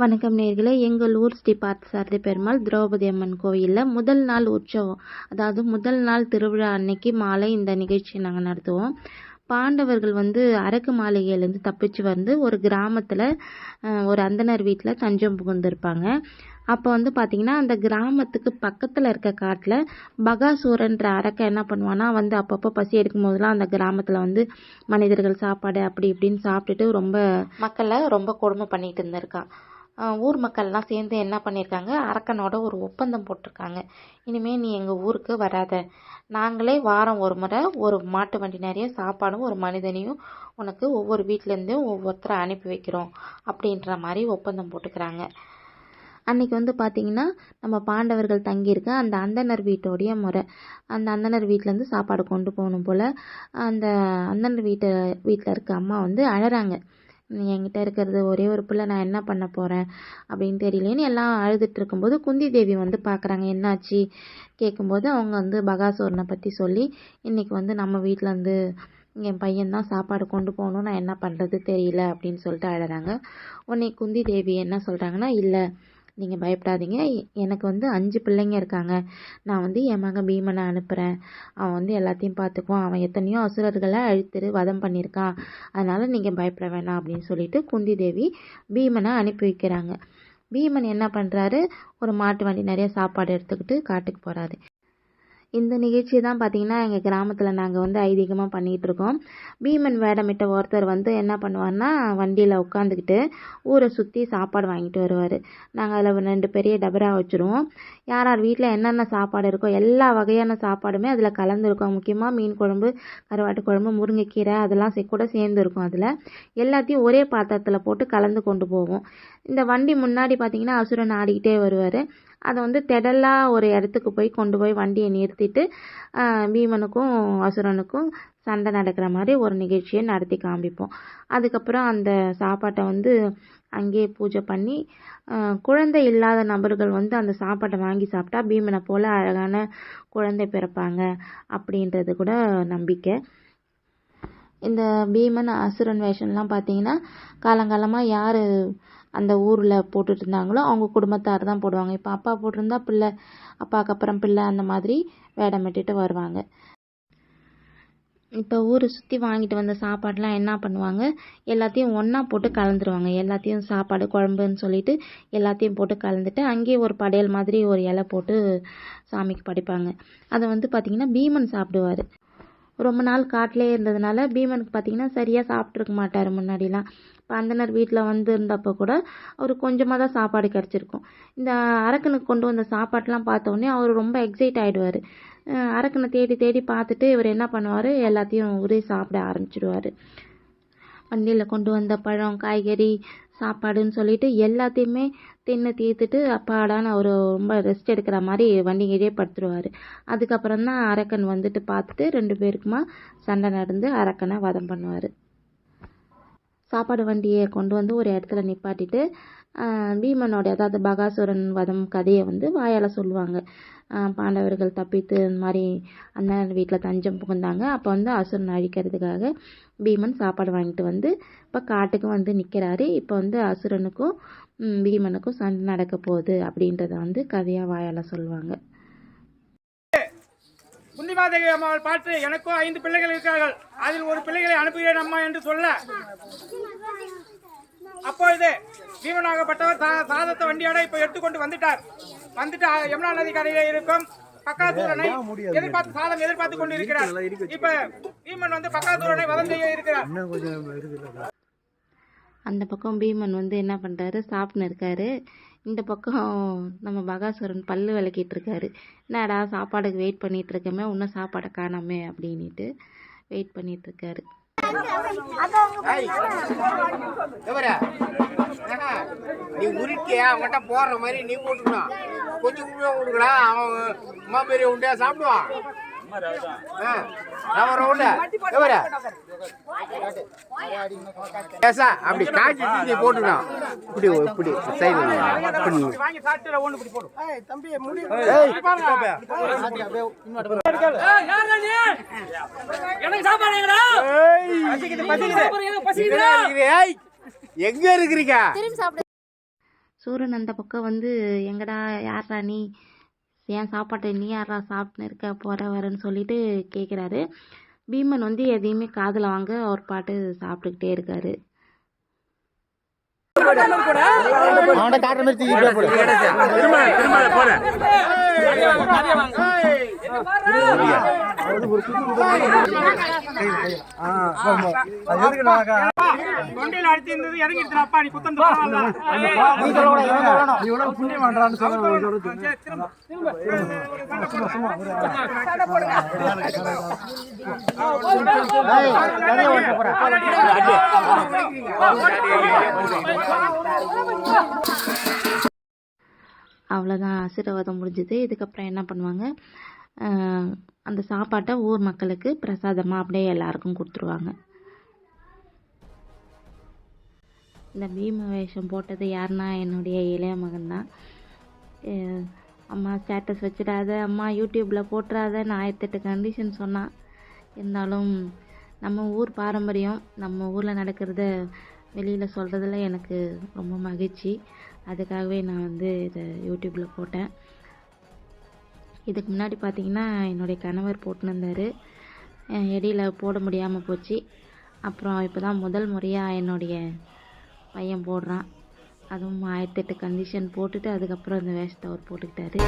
வணக்கம் நேர்களே. எங்கள் ஊர் ஸ்ரீ பார்த்தசாரதி பெருமாள் திரௌபதி அம்மன் கோயிலில் முதல் நாள் உற்சவம். அதாவது முதல் நாள் திருவிழா அன்னைக்கு மாலை இந்த நிகழ்ச்சியை நாங்கள் நடத்துவோம். பாண்டவர்கள் வந்து அரக்கு மாளிகையிலேருந்து தப்பிச்சு வந்து ஒரு கிராமத்தில் ஒரு அந்தனர் வீட்டில் தஞ்சம் புகுந்திருப்பாங்க. அப்போ வந்து பார்த்திங்கன்னா அந்த கிராமத்துக்கு பக்கத்தில் இருக்க காட்டில் பகாசூரன்ற அரக்க என்ன பண்ணுவான்னா வந்து அப்பப்போ பசி எடுக்கும் போதெல்லாம் அந்த கிராமத்தில் வந்து மனிதர்கள் சாப்பாடு அப்படி இப்படின்னு சாப்பிட்டுட்டு ரொம்ப மக்களை ரொம்ப கொடுமை பண்ணிட்டு இருந்திருக்கான் ஊர் மக்கள்லாம் சேர்ந்து என்ன பண்ணியிருக்காங்க அரக்கனோட ஒரு ஒப்பந்தம் போட்டிருக்காங்க. இனிமேல் நீ எங்கள் ஊருக்கு வராத. நாங்களே வாரம் ஒரு முறை ஒரு மாட்டு வண்டி நிறைய சாப்பாடும் ஒரு மனிதனையும் உனக்கு ஒவ்வொரு வீட்டிலேருந்தும் ஒவ்வொருத்தரை அனுப்பி வைக்கிறோம் அப்படின்ற மாதிரி ஒப்பந்தம் போட்டுக்கிறாங்க. அன்னைக்கு வந்து பார்த்திங்கன்னா நம்ம பாண்டவர்கள் தங்கியிருக்க அந்த அந்தனர் வீட்டோடைய முறை. அந்த அந்தனர் வீட்டிலேருந்து சாப்பாடு கொண்டு போகணும் போல் அந்த அந்தனர் வீட்டு வீட்டில் இருக்க அம்மா வந்து அழறாங்க. என்கிட்ட இருக்கிறது ஒரே ஒரு பிள்ளை நான் என்ன பண்ண போகிறேன் அப்படின்னு தெரியலேன்னு எல்லாம் அழுதுட்டு இருக்கும்போது குந்தி தேவி வந்து பார்க்குறாங்க என்னாச்சு? கேட்கும்போது அவங்க வந்து பகாசூரனை பற்றி சொல்லி இன்றைக்கி வந்து நம்ம வீட்டில் வந்து என் பையன்தான் சாப்பாடு கொண்டு போகணும் நான் என்ன பண்ணுறது தெரியல அப்படின்னு சொல்லிட்டு அழகிறாங்க உன்னை குந்தி தேவி என்ன சொல்கிறாங்கன்னா இல்லை நீங்கள் பயப்படாதீங்க. எனக்கு வந்து அஞ்சு பிள்ளைங்க இருக்காங்க. நான் வந்து என் மகன் பீமனை அனுப்புகிறேன் அவன் வந்து எல்லாத்தையும் பார்த்துக்குவான் அவன் எத்தனையோ அசுரர்களை அழித்திரு வதம் பண்ணியிருக்கான் அதனால் நீங்கள் பயப்பட வேணாம் அப்படின்னு சொல்லிட்டு குந்தி தேவி பீமனை அனுப்பி வைக்கிறாங்க. பீமன் என்ன பண்ணுறாரு ஒரு மாட்டு வண்டி நிறைய சாப்பாடு எடுத்துக்கிட்டு காட்டுக்கு போகிறாரு இந்த நிகழ்ச்சி தான் பார்த்தீங்கன்னா எங்கள் கிராமத்தில் நாங்கள் வந்து ஐதீகமாக பண்ணிகிட்ருக்கோம் பீமன் வேடமிட்ட ஒருத்தர் வந்து என்ன பண்ணுவார்னா வண்டியில் உட்காந்துக்கிட்டு ஊரை சுற்றி சாப்பாடு வாங்கிட்டு வருவார். நாங்கள் அதில் ரெண்டு பெரிய டபரா வச்சுருவோம். யார் யார் வீட்டில் என்னென்ன சாப்பாடு இருக்கோ எல்லா வகையான சாப்பாடுமே அதில் கலந்துருக்கும். முக்கியமாக மீன் குழம்பு கருவாட்டு குழம்பு முருங்கைக்கீரை அதெல்லாம் சே- கூட சேர்ந்து இருக்கும் அதில். எல்லாத்தையும் ஒரே பாத்திரத்தில் போட்டு கலந்து கொண்டு போவோம். இந்த வண்டி முன்னாடி பார்த்தீங்கன்னா அசுரன் ஆடிக்கிட்டே வருவார். அதை வந்து திடலாக ஒரு இடத்துக்கு போய் கொண்டு போய் வண்டியை நிறுத்திட்டு பீமனுக்கும் அசுரனுக்கும் சண்டை நடக்கிற மாதிரி ஒரு நிகழ்ச்சியை நடத்தி காமிப்போம். அதுக்கப்புறம் அந்த சாப்பாட்டை வந்து அங்கேயே பூஜை பண்ணி குழந்தை இல்லாத நபர்கள் வந்து அந்த சாப்பாட்டை வாங்கி சாப்பிட்டா பீமனை போல் அழகான குழந்தை பிறப்பாங்க அப்படின்றது கூட நம்பிக்கை. இந்த பீமன் அசுரன் வேஷம்லாம் பார்த்தீங்கன்னா காலங்காலமாக யார் அந்த ஊரில் போட்டுட்டு இருந்தாங்களோ அவங்க குடும்பத்தார் தான் போடுவாங்க. இப்போ அப்பா போட்டிருந்தா பிள்ளை அப்பாவுக்கு அப்புறம் பிள்ளை அந்த மாதிரி வேடமிட்டுட்டு வருவாங்க. இப்போ ஊரை சுற்றி வாங்கிட்டு வந்த சாப்பாடெலாம் என்ன பண்ணுவாங்க? எல்லாத்தையும் ஒன்றா போட்டு கலந்துருவாங்க. எல்லாத்தையும் சாப்பாடு குழம்புன்னு சொல்லிட்டு எல்லாத்தையும் போட்டு கலந்துட்டு அங்கேயே ஒரு படையல் மாதிரி ஒரு இலை போட்டு சாமிக்கு படைப்பாங்க. அதை வந்து பார்த்திங்கன்னா பீமன் சாப்பிடுவார். ரொம்ப நாள் காட்டிலே இருந்ததுனால பீமனுக்கு பார்த்தீங்கன்னா சரியாக சாப்பிட்ருக்க மாட்டார் முன்னாடிலாம். அந்தனர் வீட்டில் வந்திருந்தப்போ கூட அவர் கொஞ்சமாக தான் சாப்பாடு கிடச்சிருக்கும். இந்த அரக்கனுக்கு கொண்டு வந்த சாப்பாட்டெலாம் பார்த்த அவர் ரொம்ப எக்ஸைட் ஆகிடுவார் அரக்கனை தேடி தேடி பார்த்துட்டு இவர் என்ன பண்ணுவார்? எல்லாத்தையும் ஒரே சாப்பிட ஆரம்பிச்சிடுவார். வண்டியில் கொண்டு வந்த பழம் காய்கறி சாப்பாடுன்னு சொல்லிட்டு எல்லாத்தையுமே தின்னு தீர்த்துட்டு அப்பாடான்னு அவர் ரொம்ப ரெஸ்ட் எடுக்கிற மாதிரி வண்டிகிட்டே படுத்துருவார் அதுக்கப்புறம் தான் அரக்கன் வந்துட்டு பார்த்துட்டு ரெண்டு பேருக்குமா சண்டை நடந்து அரக்கனை வதம் பண்ணுவார். சாப்பாடு வண்டியை கொண்டு வந்து ஒரு இடத்துல நிப்பாட்டிட்டு பீமனோட அதாவது பகாசுரன் வதம் கதையை வந்து வாயால் சொல்லுவாங்க. பாண்டவர்கள் தப்பித்து இந்த மாதிரி அண்ணன் வீட்டில் தஞ்சம் புகுந்தாங்க. அப்போ வந்து அசுரன் அழிக்கிறதுக்காக பீமன் சாப்பாடு வாங்கிட்டு வந்து இப்போ காட்டுக்கு வந்து நிற்கிறாரு இப்போ வந்து அசுரனுக்கும் பீமனுக்கும் சண்டை நடக்க போகுது அப்படின்றத வந்து கதையாக வாயால் சொல்லுவாங்க. குந்திமாதேவி அம்மாள் பார்த்து எனக்கும் ஐந்து பிள்ளைகள் இருக்கிறார்கள். அதில் ஒரு பிள்ளைகளை அனுப்புகிறேன் அம்மா என்று சொல்ல. அப்பொழுது பீமனாகப்பட்டவர் சா- சாதத்தை வண்டியோட இப்ப எடுத்துக்கொண்டு வந்துட்டார். வந்துட்டு யமுனா நதி கரையிலே இருக்கும். பக்காசூரனை எதிர்பார்த்து சாதம் எதிர்பார்த்து கொண்டு இருக்கிறார் இப்ப பீமன் வந்து பக்காசூரனை வதம் செய்ய இருக்கிறார் அந்த பக்கம் பீமன் வந்து என்ன பண்ணுறாரு சாப்பிட்னு இருக்காரு. இந்த பக்கம் நம்ம பகாசுரன் பல்லு விளக்கிட்டு இருக்காரு. என்னடா சாப்பாடுக்கு வெயிட் பண்ணிட்டு இருக்கமே இன்னும் சாப்பாடை காணாமே அப்படின்ட்டு வெயிட் பண்ணிட்டு இருக்காரு நீ உருட்டியா? அவன்கிட்ட போடுற மாதிரி நீ போட்டுக்கணும். கொஞ்சம் உருவா கொடுக்கலாம். அவன் அம்மா பெரிய உண்டியா சாப்பிடுவான். அப்படி காய்ச்சி நீ இப்படி இப்படி சைடு எங்க இருக்கிறீங்க? சூரன் அந்த பக்கம் வந்து எங்கடா யார் ராணி ஏன் சாப்பாட்டை நீ யாரா சாப்பிட்டுன்னு இருக்க போற வரேன்னு சொல்லிட்டு கேட்குறாரு பீமன் வந்து எதையுமே காதில் வாங்க அவர் பாட்டு சாப்பிட்டுக்கிட்டே இருக்காரு. அவன்கிட்ட காட்டுற மாதிரி தூக்கி இப்படியே போடு. தொண்டையில அடிச்சு இருந்தது இறங்கிடுச்சு அப்பா நீ குத்தம் புண்ணியம் பண்றான்னு அவ்வளோதான் ஆசீர்வாதம் முடிஞ்சது. இதுக்கப்புறம் என்ன பண்ணுவாங்க? அந்த சாப்பாட்டை ஊர் மக்களுக்கு பிரசாதமாக அப்படியே எல்லாருக்கும் கொடுத்துருவாங்க. இந்த பீம வேஷம் போட்டது யாருன்னா என்னுடைய இளைய மகன் தான் அம்மா ஸ்டேட்டஸ் வச்சிடாத அம்மா யூடியூப்பில் போட்டுறாத நான் ஆயிரத்தெட்டு கண்டிஷன் சொன்னான். இருந்தாலும் நம்ம ஊர் பாரம்பரியம் நம்ம ஊரில் நடக்கிறத வெளியில் சொல்கிறதுல எனக்கு ரொம்ப மகிழ்ச்சி. அதுக்காகவே நான் வந்து இதை யூடியூப்பில் போட்டேன். இதுக்கு முன்னாடி பார்த்திங்கன்னா என்னுடைய கணவர் போட்டுன்னு இருந்தார் இடையில போட முடியாமல் போச்சு. அப்புறம் இப்போ தான் முதல் முறையாக என்னுடைய பையன் போடுறான். அதுவும் ஆயிரத்தெட்டு கண்டிஷன் போட்டுட்டு அதுக்கப்புறம் இந்த வேஷத்தை அவர் போட்டுக்கிட்டாரு.